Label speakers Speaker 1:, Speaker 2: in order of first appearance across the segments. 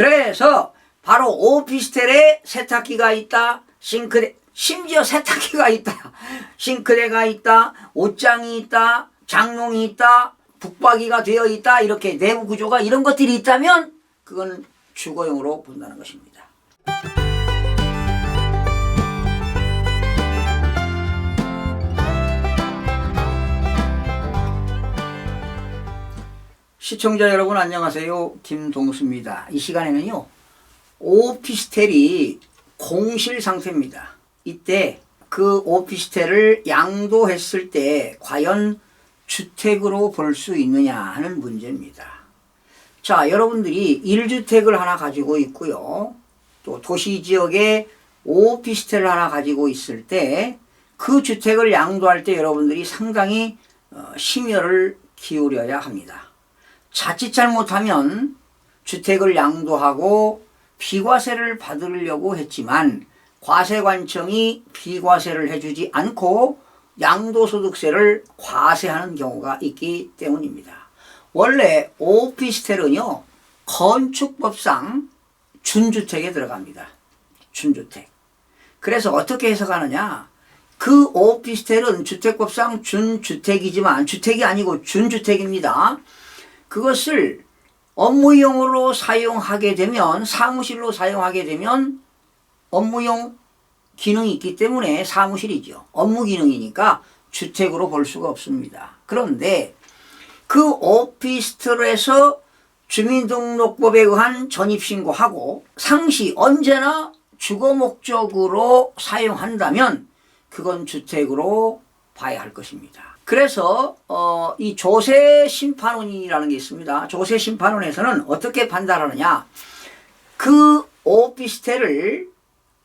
Speaker 1: 그래서 바로 오피스텔에 세탁기가 있다, 싱크대, 심지어 세탁기가 있다, 싱크대가 있다, 옷장이 있다, 장롱이 있다, 북박이가 되어 있다, 이렇게 내부 구조가 이런 것들이 있다면 그건 주거용으로 본다는 것입니다. 시청자 여러분 안녕하세요. 김동수입니다. 이 시간에는요. 오피스텔이 공실 상태입니다. 이때 그 오피스텔을 양도했을 때 과연 주택으로 볼 수 있느냐 하는 문제입니다. 자, 여러분들이 1주택을 하나 가지고 있고요. 또 도시 지역에 오피스텔을 하나 가지고 있을 때 그 주택을 양도할 때 여러분들이 상당히 어, 심혈을 기울여야 합니다. 자칫 잘못하면 주택을 양도하고 비과세를 받으려고 했지만 과세관청이 비과세를 해주지 않고 양도소득세를 과세하는 경우가 있기 때문입니다. 원래 오피스텔은요 건축법상 준주택에 들어갑니다. 준주택. 그래서 어떻게 해석하느냐? 그 오피스텔은 주택법상 준주택이지만 주택이 아니고 준주택입니다. 그것을 업무용으로 사용하게 되면 사무실로 사용하게 되면 업무용 기능이 있기 때문에 사무실이죠. 업무 기능이니까 주택으로 볼 수가 없습니다. 그런데 그 오피스텔에서 주민등록법에 의한 전입신고하고 상시 언제나 주거 목적으로 사용한다면 그건 주택으로 봐야 할 것입니다. 그래서 어, 이 조세 심판원이라는 게 있습니다. 조세 심판원에서는 어떻게 판단하느냐? 그 오피스텔을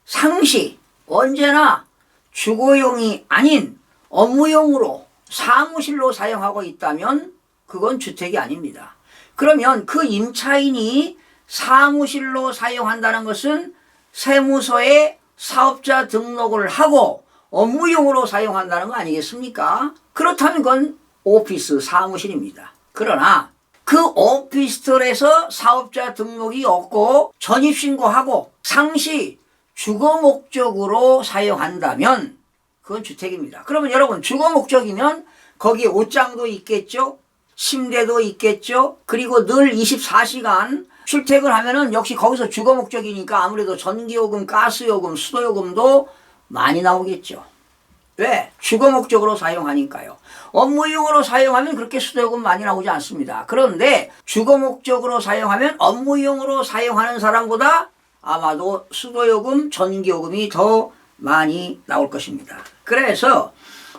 Speaker 1: 상시 언제나 주거용이 아닌 업무용으로 사무실로 사용하고 있다면 그건 주택이 아닙니다. 그러면 그 임차인이 사무실로 사용한다는 것은 세무서에 사업자 등록을 하고 업무용으로 사용한다는 거 아니겠습니까? 그렇다면 그건 오피스 사무실입니다. 그러나 그 오피스텔에서 사업자 등록이 없고 전입신고하고 상시 주거 목적으로 사용한다면 그건 주택입니다. 그러면 여러분 주거 목적이면 거기에 옷장도 있겠죠? 침대도 있겠죠? 그리고 늘 24시간 출퇴근하면은 역시 거기서 주거 목적이니까 아무래도 전기요금, 가스요금, 수도요금도 많이 나오겠죠. 왜? 주거 목적으로 사용하니까요. 업무용으로 사용하면 그렇게 수도요금 많이 나오지 않습니다. 그런데 주거 목적으로 사용하면 업무용으로 사용하는 사람보다 아마도 수도요금, 전기요금이 더 많이 나올 것입니다. 그래서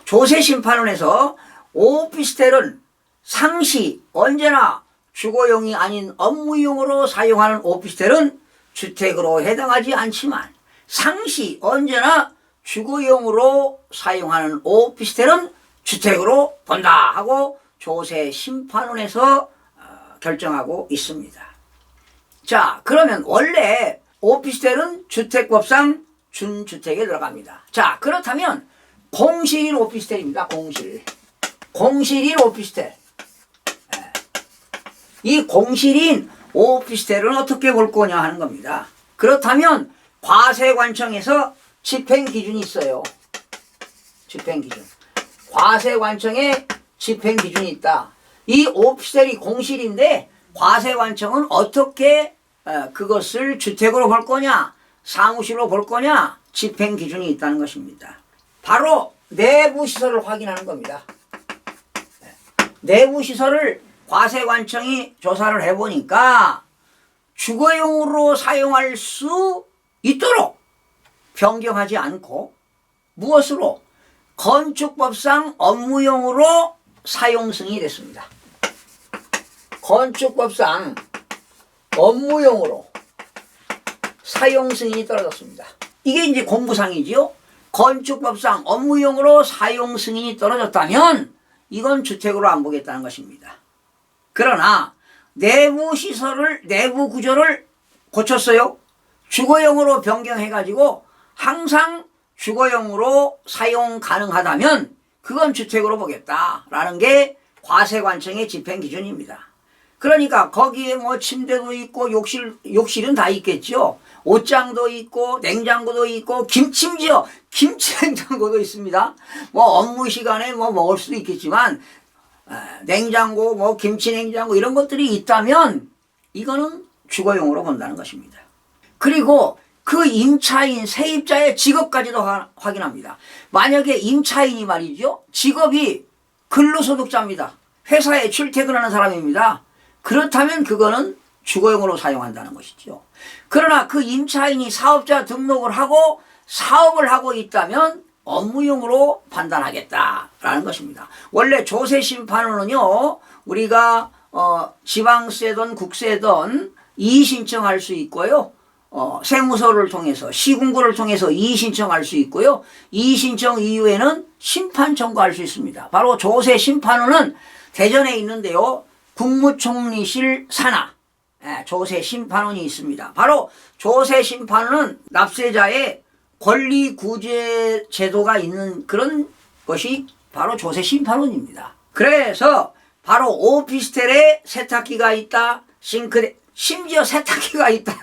Speaker 1: 조세심판원에서 오피스텔은 상시 언제나 주거용이 아닌 업무용으로 사용하는 오피스텔은 주택으로 해당하지 않지만 상시 언제나 주거용으로 사용하는 오피스텔은 주택으로 본다 하고 조세 심판원에서 어, 결정하고 있습니다. 자, 그러면 원래 오피스텔은 주택법상 준주택에 들어갑니다. 자, 그렇다면 공실인 오피스텔입니다. 공실. 공실인 오피스텔. 예. 이 공실인 오피스텔은 어떻게 볼 거냐 하는 겁니다. 그렇다면 과세관청에서 집행 기준이 있어요. 집행 기준. 과세관청에 집행 기준이 있다. 이 오피스텔이 공실인데 과세관청은 어떻게 어, 그것을 주택으로 볼 거냐, 사무실로 볼 거냐, 집행 기준이 있다는 것입니다. 바로 내부 시설을 확인하는 겁니다. 네. 내부 시설을 과세관청이 조사를 해보니까 주거용으로 사용할 수 있도록 변경하지 않고 무엇으로 건축법상 업무용으로 사용 승인이 됐습니다. 건축법상 업무용으로 사용 승인이 떨어졌습니다. 이게 이제 공부상이지요. 건축법상 업무용으로 사용 승인이 떨어졌다면 이건 주택으로 안 보겠다는 것입니다. 그러나 내부 시설을 내부 구조를 고쳤어요. 주거용으로 변경해가지고 항상 주거용으로 사용 가능하다면 그건 주택으로 보겠다라는 게 과세관청의 집행 기준입니다. 그러니까 거기에 뭐 침대도 있고 욕실 욕실은 다 있겠죠. 옷장도 있고 냉장고도 있고 김침지요 김치 냉장고도 있습니다. 뭐 업무 시간에 뭐 먹을 수도 있겠지만 아, 냉장고 뭐 김치 냉장고 이런 것들이 있다면 이거는 주거용으로 본다는 것입니다. 그리고 그 임차인 세입자의 직업까지도 화- 확인합니다. 만약에 임차인이 말이죠 직업이 근로소득자입니다. 회사에 출퇴근하는 사람입니다. 그렇다면 그거는 주거용으로 사용한다는 것이죠. 그러나 그 임차인이 사업자 등록을 하고 사업을 하고 있다면 업무용으로 판단하겠다라는 것입니다. 원래 조세 심판으로는요, 우리가 어, 지방세든 국세든 이의 신청할 수 있고요. 어, 세무서를 통해서 시군구를 통해서 이의 신청할 수 있고요. 이의 신청 이후에는 심판 청구할 수 있습니다. 바로 조세 심판원은 대전에 있는데요. 국무총리실 산하 예, 조세 심판원이 있습니다. 바로 조세 심판원은 납세자의 권리 구제 제도가 있는 그런 것이 바로 조세 심판원입니다. 그래서 바로 오피스텔에 세탁기가 있다, 싱크대, 심지어 세탁기가 있다,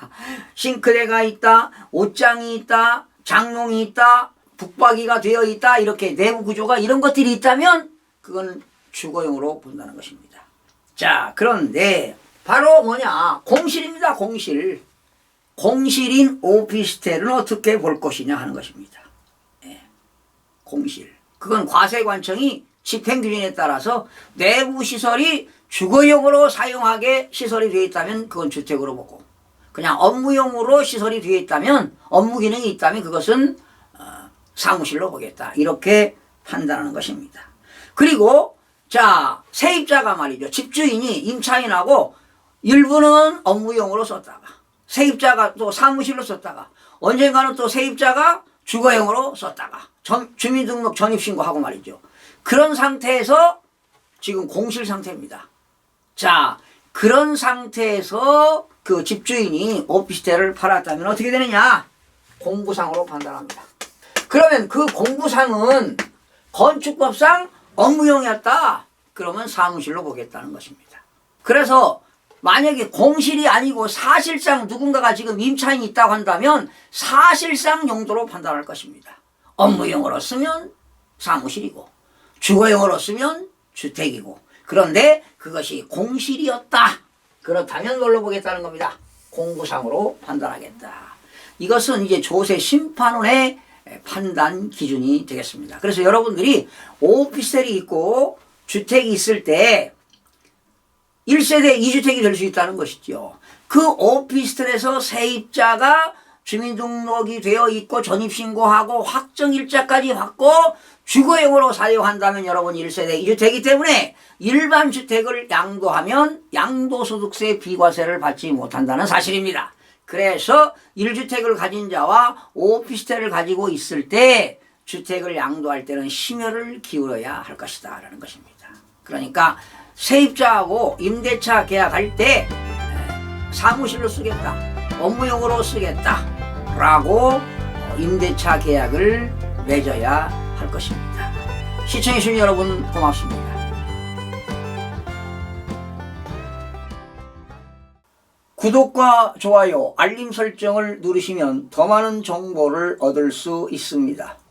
Speaker 1: 싱크대가 있다, 옷장이 있다, 장롱이 있다, 북박이가 되어 있다, 이렇게 내부 구조가 이런 것들이 있다면 그건 주거용으로 본다는 것입니다. 자, 그런데 바로 뭐냐? 공실입니다, 공실. 공실인 오피스텔은 어떻게 볼 것이냐 하는 것입니다. 예, 공실. 그건 과세관청이 집행규정에 따라서 내부 시설이 주거용으로 사용하게 시설이 되어 있다면 그건 주택으로 보고 그냥 업무용으로 시설이 되어 있다면 업무 기능이 있다면 그것은 어, 사무실로 보겠다. 이렇게 판단하는 것입니다. 그리고 자 세입자가 말이죠. 집주인이 임차인하고 일부는 업무용으로 썼다가 세입자가 또 사무실로 썼다가 언젠가는 또 세입자가 주거용으로 썼다가 전- 주민등록 전입신고하고 말이죠. 그런 상태에서 지금 공실 상태입니다. 자, 그런 상태에서 그 집주인이 오피스텔을 팔았다면 어떻게 되느냐? 공부상으로 판단합니다. 그러면 그 공부상은 건축법상 업무용이었다. 그러면 사무실로 보겠다는 것입니다. 그래서 만약에 공실이 아니고 사실상 누군가가 지금 임차인이 있다고 한다면 사실상 용도로 판단할 것입니다. 업무용으로 쓰면 사무실이고 주거용으로 쓰면 주택이고 그런데 그것이 공실이었다. 그렇다면 뭘로 보겠다는 겁니다. 공부상으로 판단하겠다. 이것은 이제 조세 심판원의 판단 기준이 되겠습니다. 그래서 여러분들이 오피스텔이 있고 주택이 있을 때 1세대 2주택이 될 수 있다는 것이죠. 그 오피스텔에서 세입자가 주민등록이 되어 있고 전입신고하고 확정일자까지 받고 주거용으로 사용한다면 여러분 1세대 2주택이기 때문에 일반 주택을 양도하면 양도소득세 비과세를 받지 못한다는 사실입니다. 그래서 1주택을 가진 자와 오피스텔을 가지고 있을 때 주택을 양도할 때는 심혈을 기울여야 할 것이다 라는 것입니다. 그러니까 세입자하고 임대차 계약할 때 에, 사무실로 쓰겠다, 업무용으로 쓰겠다 라고 어, 임대차 계약을 맺어야 할 것입니다. 시청해주신 여러분 고맙습니다. 구독과 좋아요, 알림 설정을 누르시면 더 많은 정보를 얻을 수 있습니다.